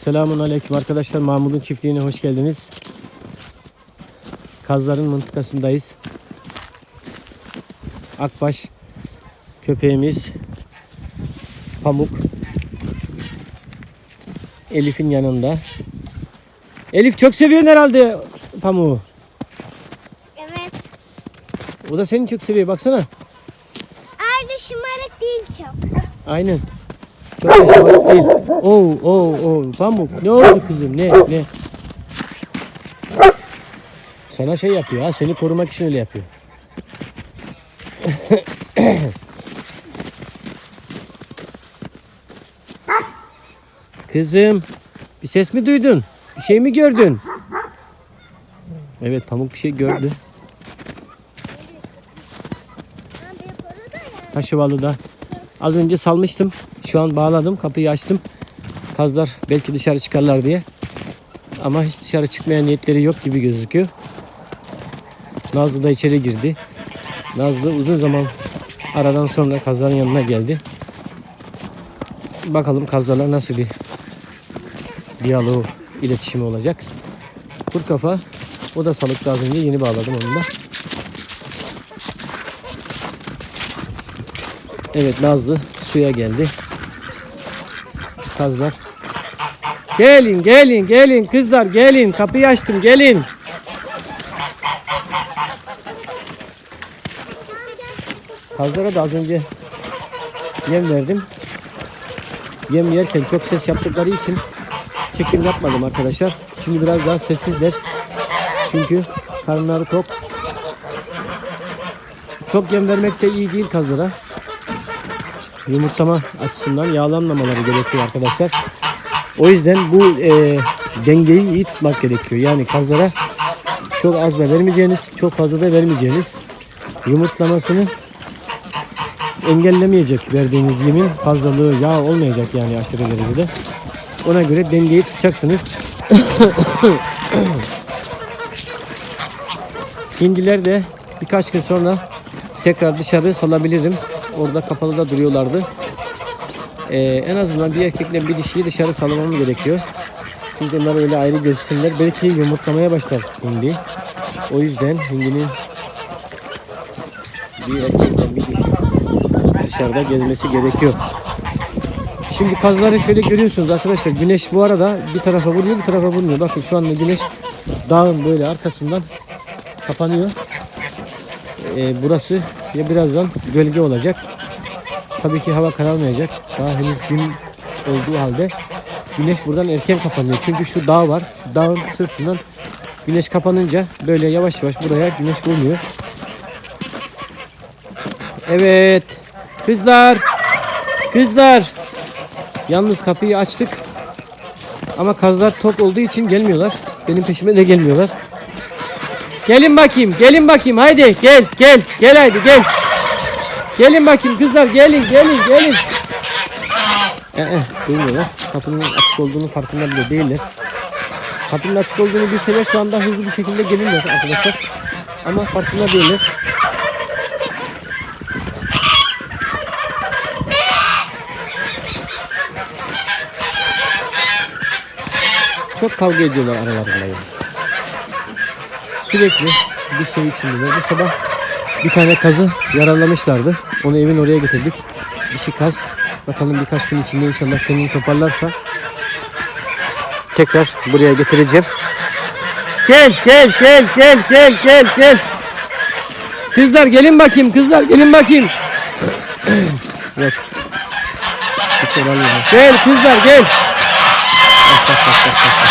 Selamun Aleyküm arkadaşlar. Mahmut'un çiftliğine hoş geldiniz. Kazların mıntıkasındayız. Akbaş köpeğimiz Pamuk Elif'in yanında. Elif çok seviyorsun herhalde Pamuk'u. Evet. O da seni çok seviyor baksana. Ayrıca şımarık değil çok. Aynen. Çok da şımarık değil. Oo, oo, oo. Pamuk ne oldu kızım ne ne? Sana şey yapıyor ha seni korumak için öyle yapıyor. Kızım bir ses mi duydun? Bir şey mi gördün? Evet Pamuk bir şey gördü. Taşıvalı'da. Az önce salmıştım. Şu an bağladım. Kapıyı açtım. Kazlar belki dışarı çıkarlar diye. Ama hiç dışarı çıkmaya niyetleri yok gibi gözüküyor. Nazlı da içeri girdi. Nazlı uzun zaman aradan sonra kazların yanına geldi. Bakalım kazlarla nasıl bir diyaloğu, iletişimi olacak. Kurt kafa o da salıkta az önce yeni bağladım onu da. Evet Nazlı suya geldi. Kazlar. Gelin gelin gelin kızlar gelin kapıyı açtım gelin. Kazlara da az önce yem verdim. Yem yerken çok ses yaptıkları için çekim yapmadım arkadaşlar. Şimdi biraz daha sessizler. Çünkü karınları tok. Çok yem vermek de iyi değil kazlara yumurtlama açısından yağlanmamaları gerekiyor arkadaşlar. O yüzden bu e, dengeyi iyi tutmak gerekiyor. Yani kazlara çok az da vermeyeceğiniz, çok fazla da vermeyeceğiniz yumurtlamasını engellemeyecek verdiğiniz yemin fazlalığı yağ olmayacak yani aşırı derecede. Ona göre dengeyi tutacaksınız. Hindiler de birkaç gün sonra tekrar dışarı salabilirim. Orada kapalı da duruyorlardı. Ee, en azından bir erkekle bir dişiyi dışarı salamam gerekiyor. Çünkü onlar öyle ayrı gözüksünler. Belki yumurtlamaya başlar hindi. O yüzden hindinin bir erkekle bir dişi dışarıda gezmesi gerekiyor. Şimdi kazları şöyle görüyorsunuz arkadaşlar. Güneş bu arada bir tarafa vuruyor bir tarafa vurmuyor. Bakın şu anda güneş dağın böyle arkasından kapanıyor. Ee, burası ya birazdan gölge olacak. Tabii ki hava kararmayacak. Daha henüz gün olduğu halde güneş buradan erken kapanıyor. Çünkü şu dağ var. Şu dağın sırtından güneş kapanınca böyle yavaş yavaş buraya güneş vurmuyor. Evet. Kızlar. Kızlar. Yalnız kapıyı açtık. Ama kazlar tok olduğu için gelmiyorlar. Benim peşime de gelmiyorlar. Gelin bakayım, gelin bakayım. Haydi gel, gel, gel haydi gel. Gelin bakayım kızlar, gelin, gelin, gelin. Ee, duymuyorlar. Kapının açık olduğunu farkında bile değiller. Kapının açık olduğunu bilseler şu anda hızlı bir şekilde gelirler arkadaşlar. Ama farkında değiller. Çok kavga ediyorlar aralarında yani. Sürekli bir şey içindeler. Bu sabah bir tane kazı yaralamışlardı. Onu evin oraya getirdik. Dişi kaz. Bakalım birkaç gün içinde inşallah kendini toparlarsa tekrar buraya getireceğim. Gel gel gel gel gel gel gel. Kızlar gelin bakayım kızlar gelin bakayım. Yok. Hiç oranmıyor. Gel kızlar gel bak, bak, bak.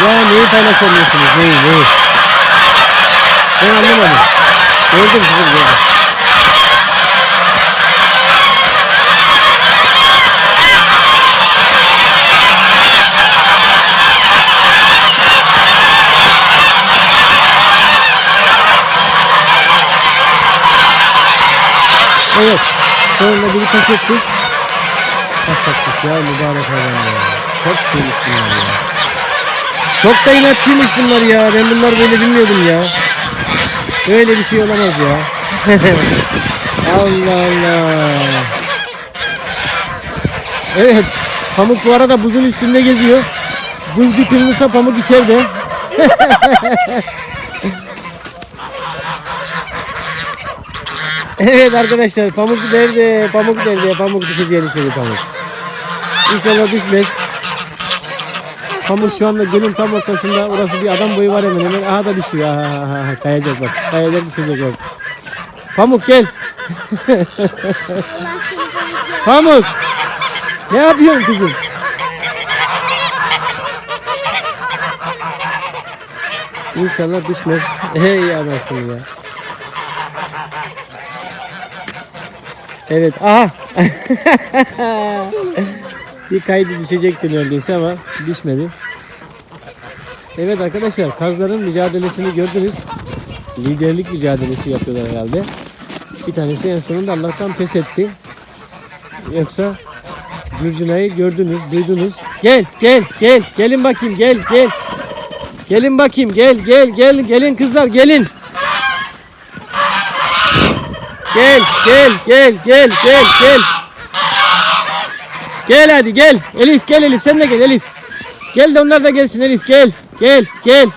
Ya neyi paylaşamıyorsunuz? Neyi neyi? Ben anlamadım. Gördüm kızım gördüm. Evet. Sonunda biri taş etti. Bak bak ya mübarek hayvan ya. Çok bunlar ya. Çok da inatçıymış bunlar ya. Ben bunlar böyle bilmiyordum ya. Böyle bir şey olamaz ya. Allah Allah. Evet. Pamuk bu arada buzun üstünde geziyor. Buz bir kırılırsa pamuk içeride. evet arkadaşlar pamuk nerede? Pamuk nerede? Pamuk düşeceğini söyledi pamuk. İnşallah düşmez. Pamuk şu anda gölün tam ortasında. Orası bir adam boyu var hemen hemen. Aha da düşüyor. Aha, aha, aha. Kayacak bak. Kayacak düşecek bak. Pamuk gel. Pamuk. Ne yapıyorsun kızım? İnşallah düşmez. Hey anasını ya. Evet aha. bir kaydı düşecekti neredeyse ama düşmedi. Evet arkadaşlar kazların mücadelesini gördünüz. Liderlik mücadelesi yapıyorlar herhalde. Bir tanesi en sonunda Allah'tan pes etti. Yoksa Curcuna'yı gördünüz, duydunuz. Gel, gel, gel. Gelin bakayım, gel, gel. Gelin bakayım, gel, gel, gel. Gelin kızlar, gelin. Gel, gel, gel, gel, gel, gel. Gel hadi gel. Elif gel Elif sen de gel Elif. Gel de onlar da gelsin Elif gel. Gel, gel.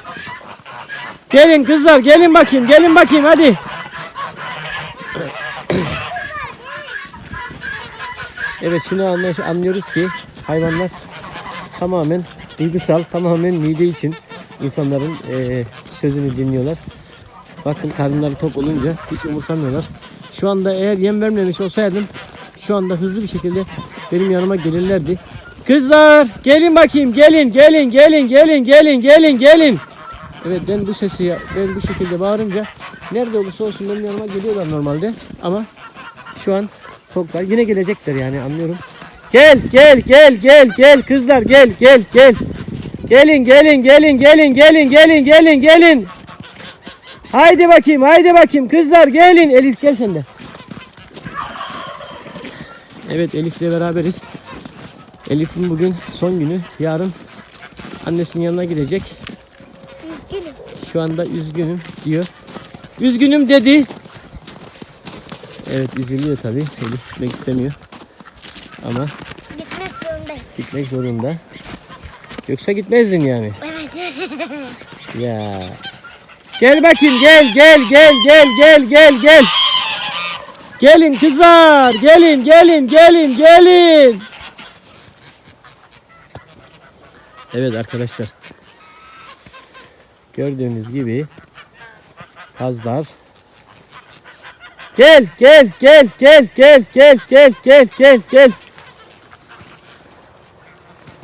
Gelin kızlar, gelin bakayım, gelin bakayım hadi. Evet şunu anlıyoruz ki hayvanlar tamamen duygusal, tamamen mide için insanların eee, sözünü dinliyorlar. Bakın karınları tok olunca hiç umursamıyorlar. Şu anda eğer yem vermemiş olsaydım şu anda hızlı bir şekilde benim yanıma gelirlerdi. Kızlar gelin bakayım gelin gelin gelin gelin gelin gelin gelin. Evet ben bu sesi ben bu şekilde bağırınca nerede olursa olsun benim yanıma geliyorlar normalde ama şu an toklar yine gelecekler yani anlıyorum. Gel gel gel gel gel kızlar gel gel gel. Gelin gelin gelin gelin gelin gelin gelin gelin. Haydi bakayım haydi bakayım kızlar gelin. Elif gel sen de. Evet Elif'le beraberiz. Elif'in bugün son günü. Yarın annesinin yanına gidecek. Üzgünüm. Şu anda üzgünüm diyor. Üzgünüm dedi. Evet üzülüyor tabii. Elif gitmek istemiyor. Ama Gitmek zorundayım. gitmek zorunda. Yoksa gitmezdin yani. Evet. Ya. Gel bakayım gel gel gel gel gel gel gel. Gelin kızlar gelin gelin gelin gelin. Evet arkadaşlar. Gördüğünüz gibi kazlar Gel gel gel gel gel gel gel gel gel gel.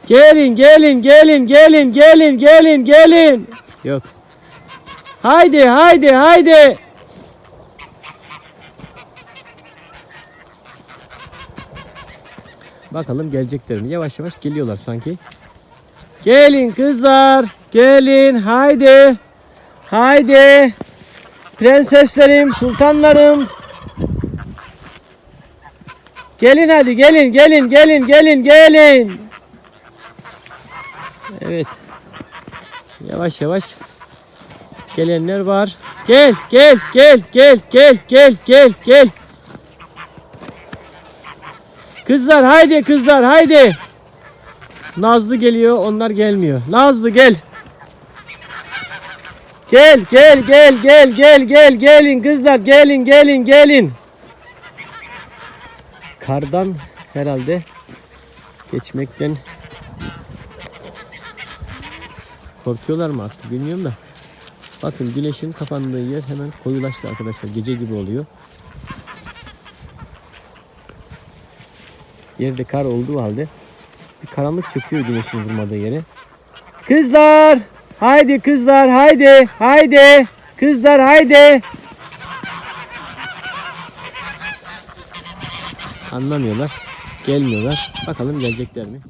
Gelin gelin gelin gelin gelin gelin gelin. Yok. Haydi haydi haydi. Bakalım gelecekler mi? Yavaş yavaş geliyorlar sanki. Gelin kızlar. Gelin haydi. Haydi. Prenseslerim, sultanlarım. Gelin hadi gelin gelin gelin gelin gelin. Evet. Yavaş yavaş gelenler var. Gel gel gel gel gel gel gel gel. Kızlar haydi kızlar haydi. Nazlı geliyor onlar gelmiyor. Nazlı gel. Gel gel gel gel gel gel gelin kızlar gelin gelin gelin. Kardan herhalde geçmekten korkuyorlar mı artık bilmiyorum da. Bakın güneşin kapandığı yer hemen koyulaştı arkadaşlar. Gece gibi oluyor. Yerde kar olduğu halde bir karanlık çöküyor güneşin vurmadığı yere. Kızlar! Haydi kızlar haydi haydi kızlar haydi. Anlamıyorlar. Gelmiyorlar. Bakalım gelecekler mi?